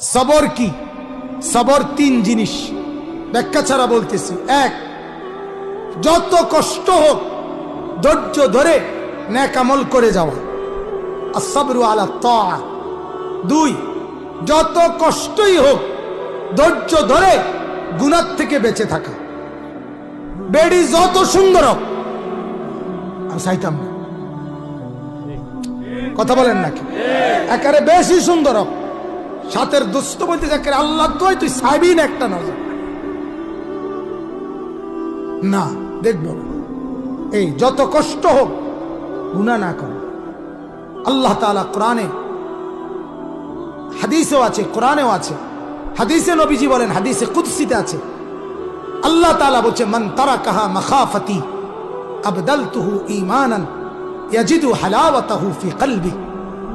সবর কি? সবর তিন জিনিস। ব্যাখ্যা ছাড়া বলতেছি। এক, যত কষ্ট হোক, ধৈর্য ধরে ন্যাকামল করে যাওয়া। আসবরু আলা তা দুই, যত কষ্টই হোক, ধৈর্য ধরে গুণার থেকে বেঁচে থাকা। বেডি যত সুন্দর হোক। আমি চাইতাম না। কথা বলেন নাকি? একারে বেশি সুন্দর হোক। সাথের দুস্থ বলতে একেবারে আল্লাহ তো তুই সাইবি না একটা নজর। না, দেখব। এই, যত কষ্ট হোক গুণা না করো। আল্লাহ তাআলা কোরআনে হাদিসেও আছে, কোরআনেও আছে। হাদিসে নবীজি বলেন, হাদিসে কুদসিতে আছে। আল্লাহ তালা বলছে, মান তারা কাহা মখাফতি আবদালতুহু ঈমানান ইয়াজিদু হালাওয়াতাহু ফি কলবি।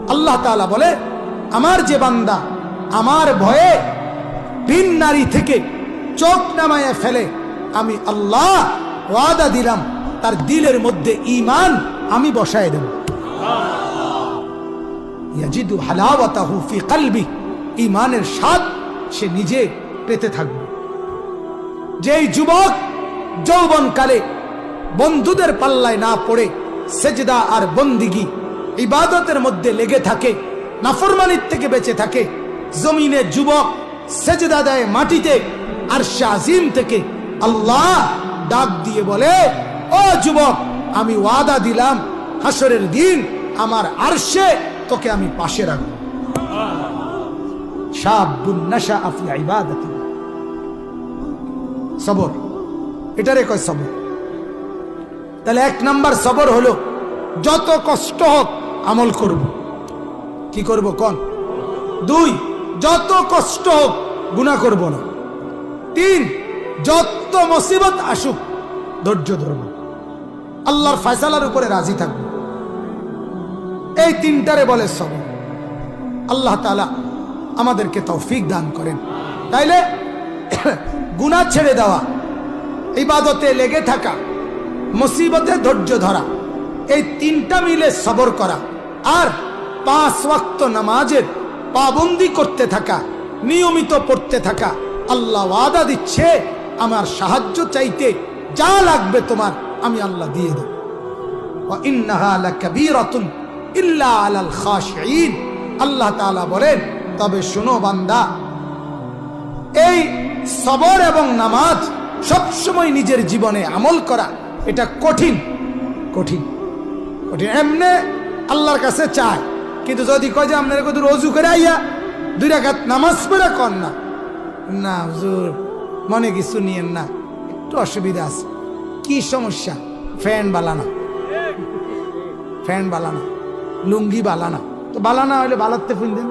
আল্লাহ তাআলা বলে, আমার যে বান্দা আমার ভয়ে ভিন নারী থেকে চোখ নামায় ফেলে আমি আল্লাহ ওয়াদা দিলাম, তার দিলের মধ্যে ঈমান আমি বসায় দেব। ইয়াজিদু ঈমানের স্বাদ সে নিজে পেতে থাকবে। যেই যুবক যৌবনকালে বন্ধুদের পাল্লায় না পড়ে সেজদা আর বন্দিগি ইবাদতের মধ্যে লেগে থাকে, নাফরমানির থেকে বেঁচে থাকে জমিনে যুবক সেজদা দেয় মাটিতে আর শাহিম থেকে আল্লাহ ডাক দিয়ে বলে, ও যুবক, আমি ওয়াদা দিলাম হাসরের দিন আমার আরশে তোকে আমি পাশে রাখব। সবর। কয় সবর? তাহলে এক নাম্বার সবর হলো, যত কষ্ট হোক আমল করব। কি করব কোন? দুই যত কষ্ট হোক, গুণা করব না। তিন, যত মুসিবত আসুক, ধৈর্য ধরব। আল্লাহর ফয়সালার উপরে রাজি থাকব। এই তিনটারে বলে সবর আল্লাহ তালা আমাদেরকে তৌফিক দান করেন। তাইলে গুনাহ ছেড়ে দেওয়া, ইবাদতে লেগে থাকা, মুসিবতে ধৈর্য ধরা, এই তিনটা মিলে সবর করা, আর পাঁচ ওয়াক্ত নামাজের পাবন্দি করতে থাকা, নিয়মিত পড়তে থাকা, আল্লাহ ওয়াদা দিচ্ছে, আমার সাহায্য চাইতে যা লাগবে তোমার, আমি আল্লাহ দিয়ে দেব। আল্লাহ তালা বলেন, তবে শুনো বান্দা, এই সবর এবং নামাজ সবসময় নিজের জীবনে আমল করা, এটা কঠিন কঠিন কঠিন। এমনে আল্লাহর কাছে চায় কিন্তু যদি কয় যে আপনার কত রজু করে আইয়া দুই রাখাত নামাজ পড়ে কর না? না, হুজুর, মনে কিছু নিয়েন না। একটু অসুবিধা আছে। কি সমস্যা? ফ্যান বালানা ফ্যান বালানা লুঙ্গি বালানা তো বালানা হইলে বালাতে ফুল দেন।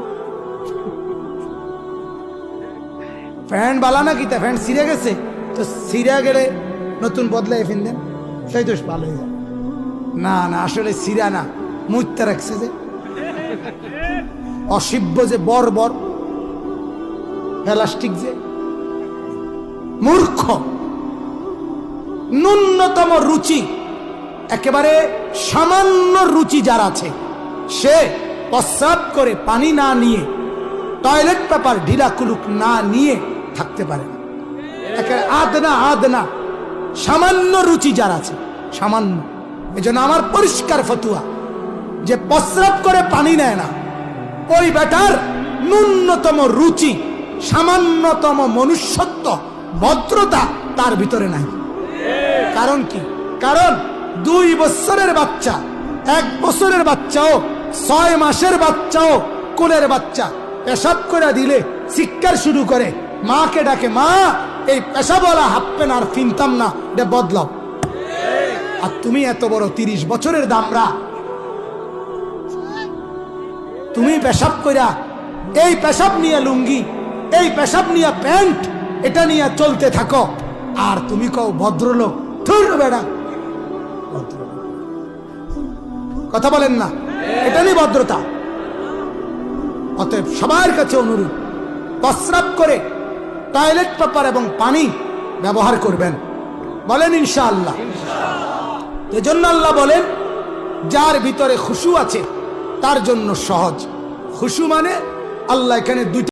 ফ্যান বালানা কি তা? ফ্যান সিরে গেছে? তো সিরা গেলে নতুন বদলে ফিন দেন সেই তো ভালো হয়ে। যায় না না, আসলে সিরা না। মুইতে রাখছে যে। অসিব্য যে, বর বর, প্লাস্টিক যে, মূর্খ, ন্যূনতম রুচি, একেবারে সামান্য রুচি যার আছে, সে প্রস্রাব করে পানি না নিয়ে, টয়লেট পেপার ঢিলা কুলুক না নিয়ে থাকতে পারে। আদনা আদনা, সামান্য রুচি যার আছে, সামান্য। এই জন্য আমার পরিষ্কার ফতুয়া। যে প্রস্রাব করে পানি নেয় না। ওই বেটার ন্যূনতম রুচি, সামান্যতম মনুষ্যত্ব, ভদ্রতা তার ভিতরে নাই। কারণ কি? কারণ দুই বছরের বাচ্চা, এক বছরের বাচ্চাও, ছয় মাসের বাচ্চাও কোলের বাচ্চা। পেশাব করে দিলে শিক্ষার শুরু করে। মাকে ডাকে, মা, এই পেশাবলা হাপ্পেন আর ফিনতাম না, এটা বদলাও। আর তুমি এত বড় তিরিশ বছরের দামরা তুমি পেশাব কইরা এই পেশাব নিয়ে লুঙ্গি, এই পেশাব নিয়ে প্যান্ট, এটা নিয়ে চলতে থাকো। আর তুমি কও ভদ্রলোক বেড়া। কথা বলেন না। এটা নিয়ে ভদ্রতা। অতএব সবার কাছে অনুরোধ, প্রস্রাব করে টয়লেট পেপার এবং পানি ব্যবহার করবেন। বলেন ইনশাআল্লাহ। এজন্য আল্লাহ বলেন, যার ভিতরে খুশু আছে তার জন্য সহজ। খুশু মানে আল্লাহ এখানে দুইটা